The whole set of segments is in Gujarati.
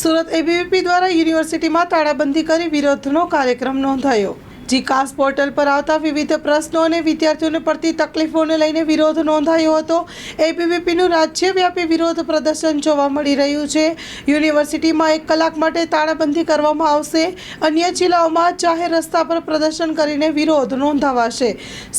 સુરત એબીવીપી દ્વારા યુનિવર્સિટીમાં તાળાબંધી કરી વિરોધનો કાર્યક્રમ નોંધાયો. જીકાસ પોર્ટલ પર આવતા વિવિધ પ્રશ્નો અને વિદ્યાર્થીઓને પડતી તકલીફોને લઈને વિરોધ નોંધાયો હતો. એબીવીપીનું રાજ્યવ્યાપી વિરોધ પ્રદર્શન જોવા મળી રહ્યું છે. યુનિવર્સિટીમાં એક કલાક માટે તાળાબંધી કરવામાં આવશે. અન્ય જિલ્લાઓમાં જાહેર રસ્તા પર પ્રદર્શન કરીને વિરોધ નોંધાવાશે.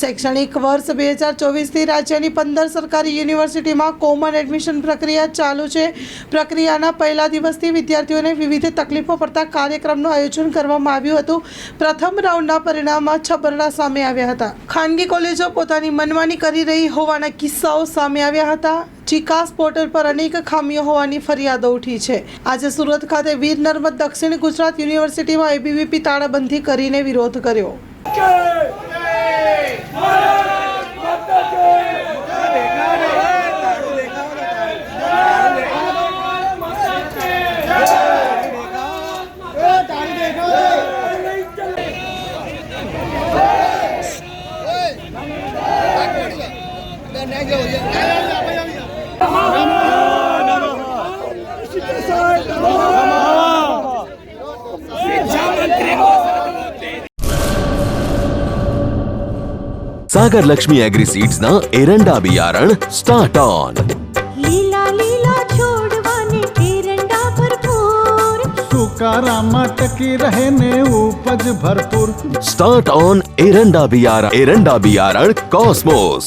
શૈક્ષણિક વર્ષ બે હજાર ચોવીસથી રાજ્યની પંદર સરકારી યુનિવર્સિટીમાં કોમન એડમિશન પ્રક્રિયા ચાલુ છે. પ્રક્રિયાના પહેલા દિવસથી વિદ્યાર્થીઓને વિવિધ તકલીફો પડતા કાર્યક્રમનું આયોજન કરવામાં આવ્યું હતું. પ્રથમ રાઉન્ડના પરિણામમાં છબરડા સામે આવ્યા હતા. ખાનગી કોલેજો પોતાની મનમાની કરી રહી હોવાના કિસ્સાઓ સામે આવ્યા હતા. ચિકાસ પોર્ટલ પર અનેક ખામીઓ હોવાની ફરિયાદો ઉઠી છે. આજે સુરત ખાતે વીર નર્મદ દક્ષિણ ગુજરાત યુનિવર્સિટીમાં એબીવીપી તાળાબંધી કરીને વિરોધ કર્યો. ಸಾಗರ್ ಲಕ್ಷ್ಮಿ ಅಗ್ರಿ ಸೀಡ್ಸ್ ನ ಎರಡಾ ಬಿಯಾರಣ स्टार्ट ऑन लीला लीला छोड़वाने एरंडा भरपूर। सुकारामा टकी रहने उपज भरपूर। स्टार्ट ऑन एरंडा बियारण एरंडा बियारण कॉस्मोस